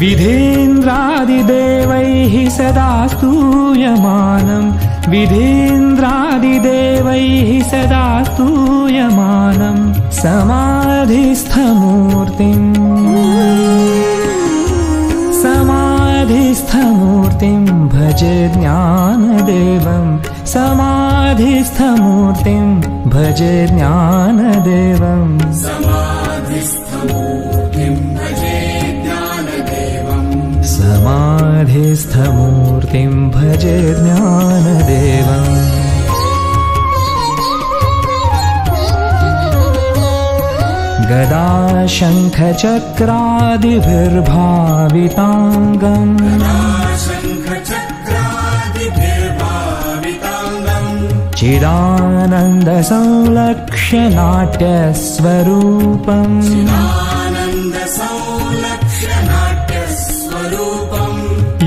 विधेन्द्रादिदेवैः सदा स्तूयमानं विधेन्द्रादिदेवैः सदा स्तूयमानं समाधिस्थमूर्तिम्। समाधिस्थमूर्तिं भज ज्ञानदेवं समाधिस्थमूर्तिं भज ज्ञानदेवम् समाधिस्थमूर्तिं भज ज्ञानदेवम्। गदा शङ्खचक्रादिभिर्भाविताङ्गम् चिदानन्दसंलक्ष्यनाट्यस्वरूपम्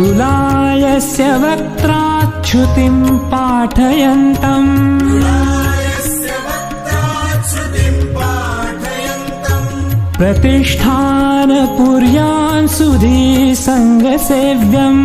लुलायस्य वक्त्राच्छ्रुतिं पाठयन्तम्। प्रतिष्ठानपुर्यान् सुधी सङ्गसेव्यम्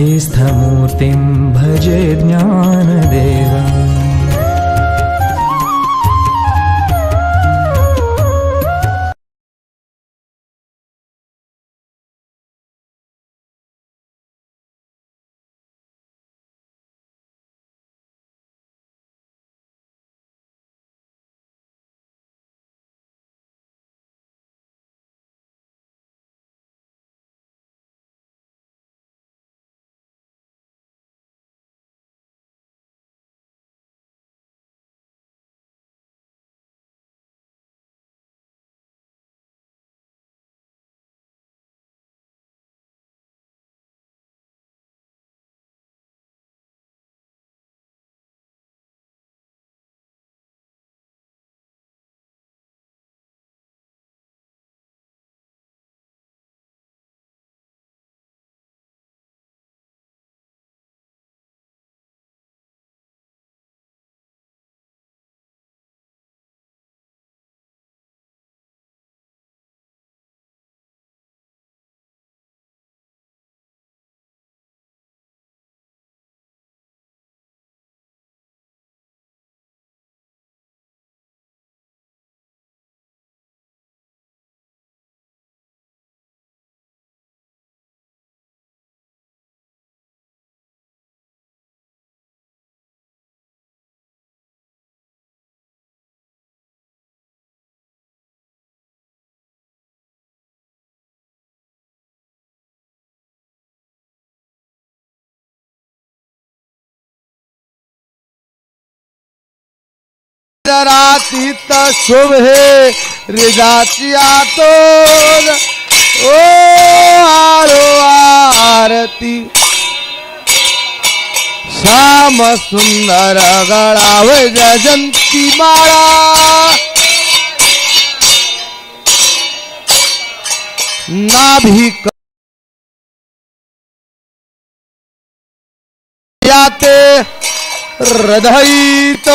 मध्यस्थमूर्तिं भजे ज्ञानदेवम्। तीत शोभे रिजाची आतो ओ आरो आरती। श्याम सुंदर गळाव जयंती माळा। नाभी याते हृदयित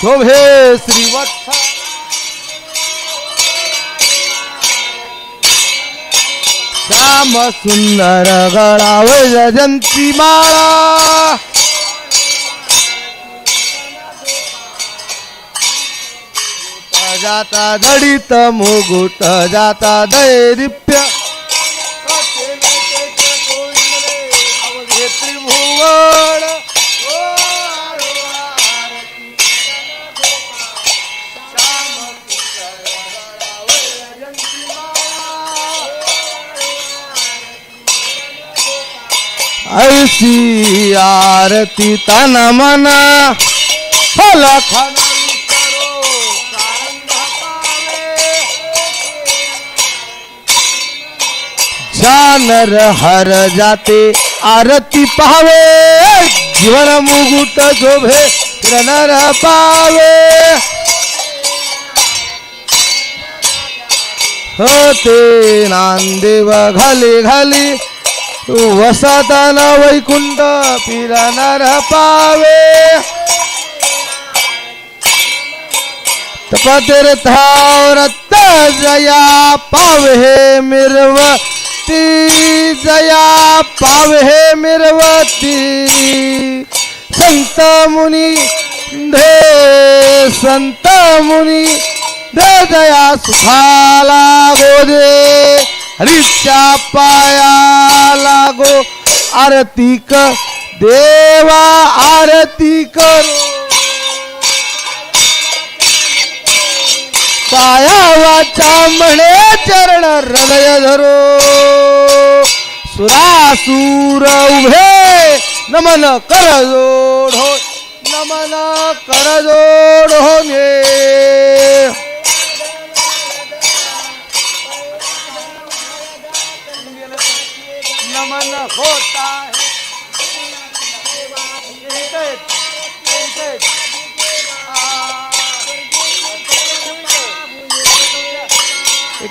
शोभे श्रीवत्स। श्याम सुंदर गळाव जयंती माळा जाता दडित मुगुट जाता दैरिप्य त्रिभुवन ऐसी आरती तन मना फल खन जानर हर जाते आरती पावे जीवन मुगुट शोभे किरणर पावे। होते नांदेव घाली घाली वसतन वैकुंठ पिरनर पावे. तपतीर्थावरत जया पावे मिरवती. जया पावे मिरवती. संत मुनी धे संत मुनी दे जया सुखाला गोदे हरीच्या पाया लागो आरती कर. देवा आरती कर. पाया वाचा म्हणे चरण हृदय धरो. सुरासूर उभे नमन कर जोड हो नमन कर जोड हो होता है।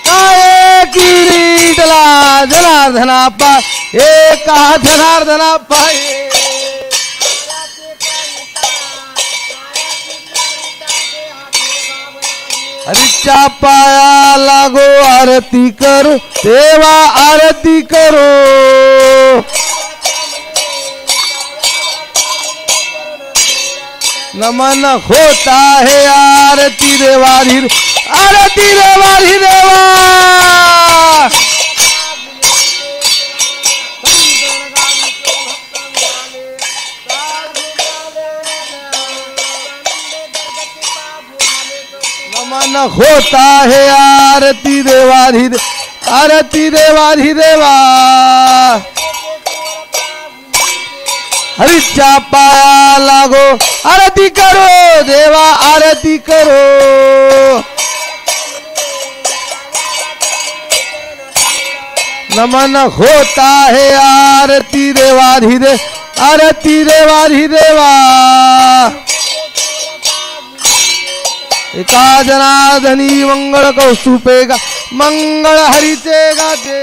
काय जला जनार्दना पा एका जनार्दना पाये हरीच्या पाया, लागो आरती करो, देवा आरती करो। नमन होता है आरती देवारी आरती देवाधी होता है आरती देवाधी आरती देवाधी देवा। हरीच्या पाया लागो, आरती करो देवा, आरती करो। नमन होता है आरती देवाधिदे आरती देवा। देवाधिदेवा एका जनार्दनी मंगळ कौस्तुपे गा मंगळ हरीचे गाते.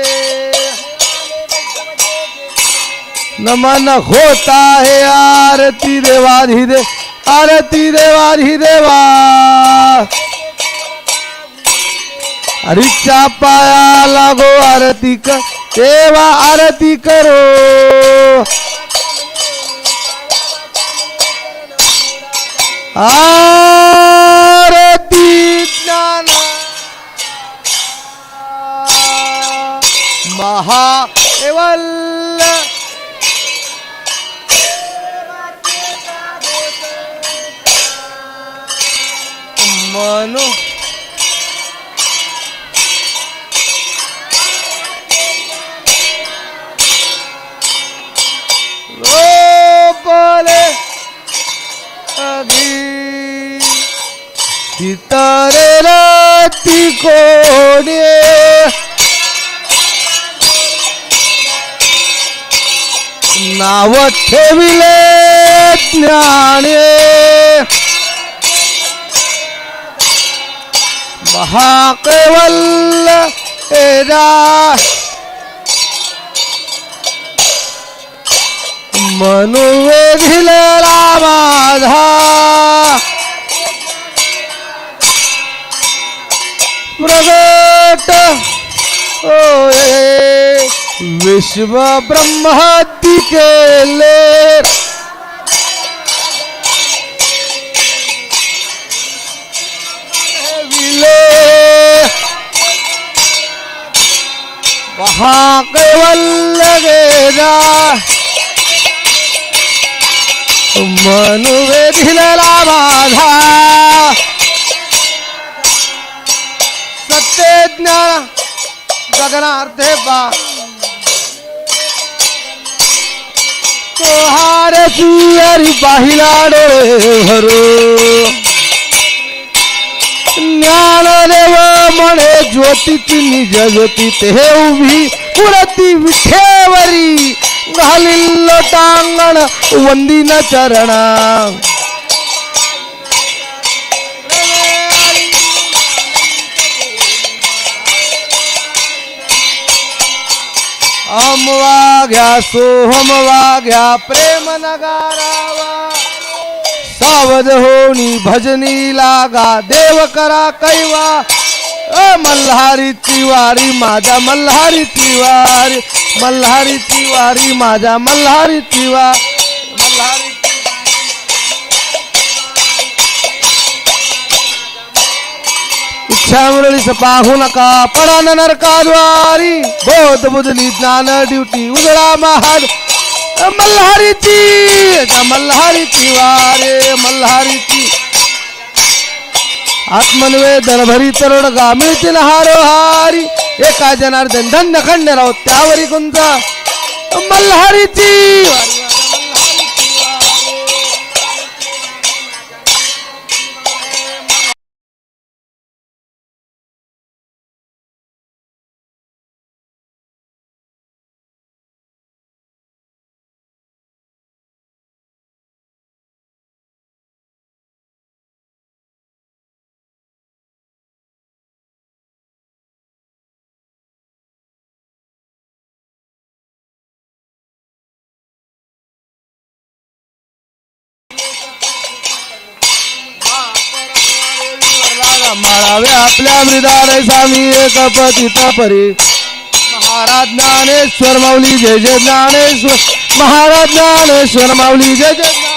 नमन होता है आरती देवाधिदे आरती देवाधिदेवा. हरीच्या पाया लागो आरती कर देवा आरती करो. आरती ज्ञान. महावल्ल मनु लोपले अगी विचारेल ती नाव ठेविले ज्ञाने. महाकेवल एरा मनुवेधिल रामाधा विश्व ब्रह्मादि के ले। वहाँ केवल लगेगा मनुवेधिला बाधा सत्य ज्ञान गगनार्थे बा। तोहार हार पाहिला डोळे भरू. ज्ञानदेव म्हणे ज्योतीची निज ज्योती ते उभी पुरती विठेवरी. घालील लोटांगण वंदिन चरणा. हम सोहम वाघ्या प्रेम नगारावा. सावध होणी भजनी लागा देव करा कैवा. मल्हारी तिवारी माझा मल्हारी तिवारी मल्हारी तिवारी माझा मल्हारी तिवारी. मल्हारी श्यामरळीस पाहू नका. पडा नरकाद्वारी. बोध बुधली ज्ञान ड्युटी. उजळा महाद मल्हारीची. मल्हारीची वारे मल्हारीची. आत्मन्वे दरभरी तरुण गा मिळतील हारो हारी. एका जनार्दन धन्य खंड राव त्यावरी कुंज मल्हारीची. माळावे आपल्या मृदालय स्वामी एक पतिता परी महाराज ज्ञानेश्वर माऊली जय जय ज्ञानेश्वर. महाराज ज्ञानेश्वर माऊली जय जय ज्ञानेश्वर.